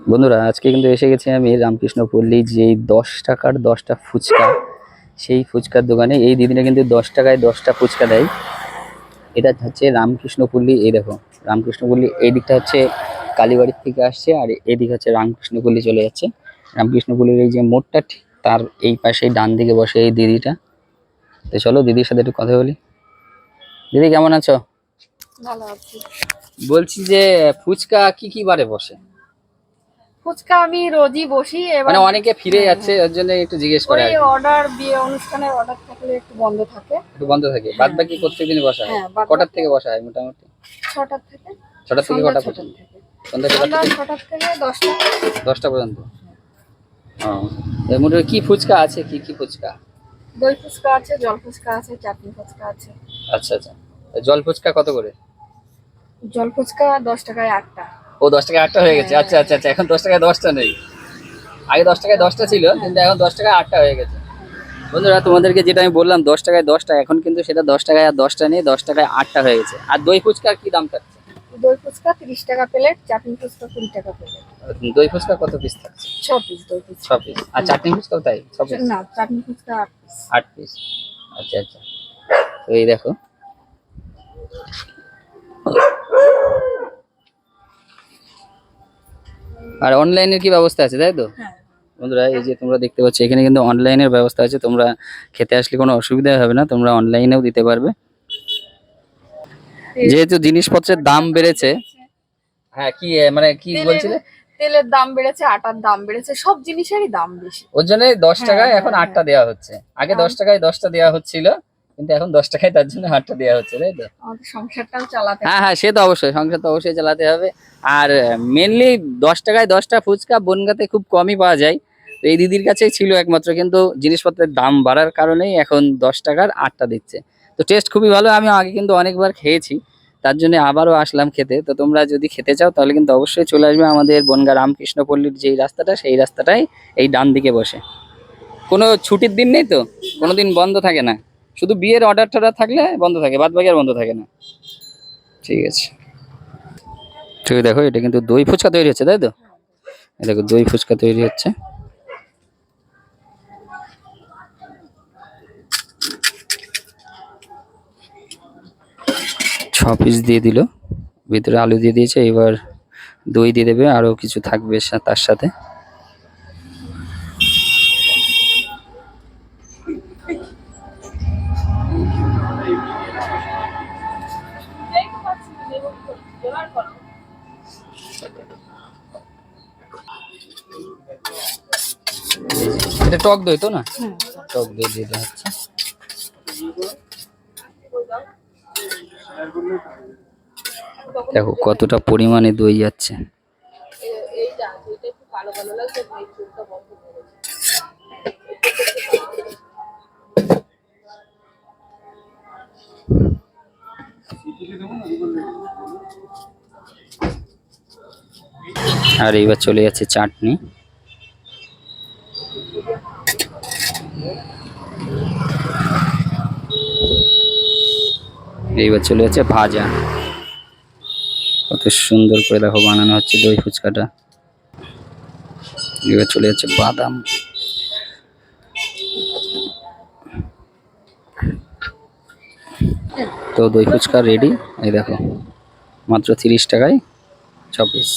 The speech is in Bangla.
বন্ধুরা আজকে কিন্তু এসে গেছি আমি রামকৃষ্ণ পল্লী যেই দশ টাকার দশটা ফুচকা সেই ফুচকার দোকানে। এই দিদিরা কিন্তু দশ টাকায় দশটা ফুচকা দেয়। এটা হচ্ছে রামকৃষ্ণ পল্লী এই দেখো রামকৃষ্ণ পল্লী এই দিকটা হচ্ছে কালীবাড়ির থেকে আসছে আর এদিক হচ্ছে রামকৃষ্ণ পল্লী চলে যাচ্ছে। রামকৃষ্ণ পল্লীর এই যে মোড়টা ঠিক তার এই পাশে ডান দিকে বসে এই দিদিটা। তো চলো দিদির সাথে একটু কথা বলি। দিদি কেমন আছো? ভালো আছি। বলছি যে ফুচকা কি কি বারে বসে? ফুচকা আমি রোজই বসি এবার মানে অনেকে ফিরে যাচ্ছে ওর জন্য একটু জিজ্ঞেস করে ওই অর্ডার বিয়ে অনুষ্ঠানের অর্ডার থাকলে একটু বন্ধ থাকে। একটু বন্ধ থাকে। বাদ বাকি প্রত্যেকদিন বসা হয়? হ্যাঁ, কটার থেকে বসা হয় মোটামুটি? ছটার থেকে? ছটার থেকে কটা পর্যন্ত? সন্ধ্যা ছটা ছটার থেকে দশটা। দশটা পর্যন্ত? ও। এর মধ্যে কি ফুচকা আছে? কি কি ফুচকা? দই ফুচকা আছে জল ফুচকা আছে চাটনি ফুচকা আছে। আচ্ছা আচ্ছা। জল ফুচকা কত করে? জল ফুচকা দশ টাকায় আটটা। ও দশ টাকায় আটটা হয়ে গেছে। আচ্ছা আচ্ছা আচ্ছা এখন দশ টাকায় দশটা নেই। আগে দশ টাকায় দশটা ছিল কিন্তু এখন দশ টাকায় আটটা হয়ে গেছে। বন্ধুরা তোমাদেরকে যেটা আমি বললাম দশ টাকায় দশটা এখন কিন্তু সেটা দশ টাকায় আর দশটা নেই দশ টাকায় আটটা হয়ে গেছে। আর দই ফুচকার কি দাম থাকছে? দই ফুচকা তিরিশ টাকা প্লেট চাটনি ফুচকা কুড়ি টাকা প্লেট। দই ফুচকা কত পিস থাকছে? ছ পিস দই ছ পিস আর চাটনি ফুচকাও তাই ছ পিস না চাটনি ফুচকা আট পিস আট পিস আচ্ছা আচ্ছা। তো এই দেখো। আর অনলাইনের কি ব্যবস্থা আছে তাই তো? হ্যাঁ। বন্ধুরা এই যে তোমরা দেখতে পাচ্ছ এখানে কিন্তু অনলাইনের ব্যবস্থা আছে। তোমরা খেতে আসলে কোনো অসুবিধা হবে না তোমরা অনলাইনেও দিতে পারবে। যেহেতু জিনিসপত্রের দাম বেড়েছে। হ্যাঁ কি মানে কি বলছিলে? তেলের দাম বেড়েছে আটার দাম বেড়েছে সব জিনিসেরই দাম বেশি। ওর জন্য দশ হ্যাঁ, টাকায় এখন হ্যাঁ, আটটা দেওয়া হচ্ছে। আগে দশ টাকায় দশটা দেওয়া হচ্ছিল। কিন্তু এখন দশ টাকায় তার জন্য আটটা দেওয়া হচ্ছে তাই তো? সংসারটাও চালাতে হ্যাঁ হ্যাঁ সে তো অবশ্যই সংসার তো অবশ্যই চালাতে হবে। আর মেনলি দশ টাকায় দশটা ফুচকা বনগাতে খুব কমই পাওয়া যায়। তো এই দিদির কাছেই ছিল একমাত্র কিন্তু জিনিসপত্রের দাম বাড়ার কারণেই এখন দশ টাকার আটটা দিচ্ছে। তো টেস্ট খুবই ভালো আমি আগে কিন্তু অনেকবার খেয়েছি। তার জন্য আবারও আসলাম খেতে। তো তোমরা যদি খেতে চাও তাহলে কিন্তু অবশ্যই চলে আসবে আমাদের বনগা রামকৃষ্ণপল্লীর যেই রাস্তাটা সেই রাস্তাটাই এই ডান দিকে বসে। কোনো ছুটির দিন নেই তো? কোনো দিন বন্ধ থাকে না? শুধু বিয়ের অর্ডার টর্ডার থাকলে বন্ধ থাকে বাদ বাকি আর বন্ধ থাকে না। ঠিক আছে। ঠিক দেখো, এটা কিন্তু দই ফুচকা তৈরি হচ্ছে, তাই তো? দেখো, দই ফুচকা তৈরি হচ্ছে। ছ পিস দিয়ে দিল, ভিতরে আলু দিয়ে দিয়েছে, এবার দই দিয়ে দেবে আরও কিছু থাকবে তার সাথে। এটা টক দই তো না? টক দই দিয়ে দেওয়া হচ্ছে। দেখো কতটা পরিমাণে দই যাচ্ছে। আর এইবার চলে যাচ্ছে চাটনি। এইবার চলে যাচ্ছে ভাজা। কত সুন্দর করে দেখো বানানো হচ্ছে দই ফুচকাটা। এবার চলে যাচ্ছে বাদাম। তো দই ফুচকা রেডি এই দেখো মাত্র তিরিশ টাকায় ছ পিস